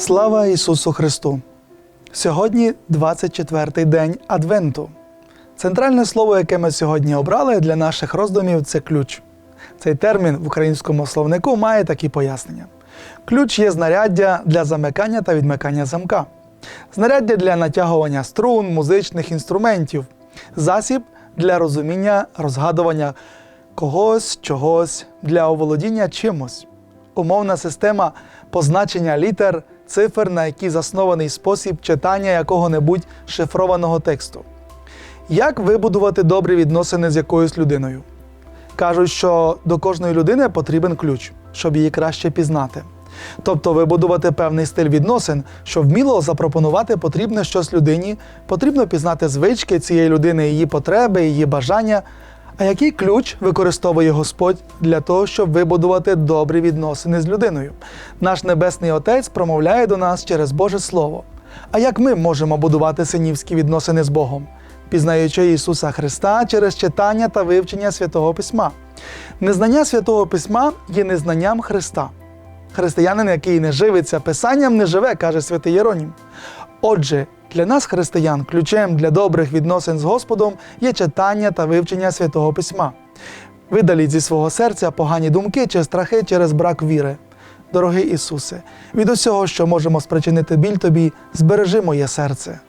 Слава Ісусу Христу! Сьогодні 24-й день Адвенту. Центральне слово, яке ми сьогодні обрали для наших роздумів, це ключ. Цей термін в українському словнику має такі пояснення. Ключ є знаряддя для замикання та відмикання замка, знаряддя для натягування струн, музичних інструментів, засіб для розуміння, розгадування когось, чогось, для оволодіння чимось умовна система позначення літер, цифр, на які заснований спосіб читання якого-небудь шифрованого тексту. Як вибудувати добрі відносини з якоюсь людиною? Кажуть, що до кожної людини потрібен ключ, щоб її краще пізнати. Тобто вибудувати певний стиль відносин, щоб вміло запропонувати потрібне щось людині, потрібно пізнати звички цієї людини, її потреби, її бажання. А який ключ використовує Господь для того, щоб вибудувати добрі відносини з людиною? Наш Небесний Отець промовляє до нас через Боже Слово. А як ми можемо будувати синівські відносини з Богом? Пізнаючи Ісуса Христа через читання та вивчення Святого Письма. Незнання Святого Письма є незнанням Христа. Християнин, який не живиться Писанням, не живе, каже святий Єронім. Отже, для нас, християн, ключем для добрих відносин з Господом є читання та вивчення Святого Письма. Видаліть зі свого серця погані думки чи страхи через брак віри. Дорогий Ісусе, від усього, що можемо спричинити біль тобі, збережи моє серце.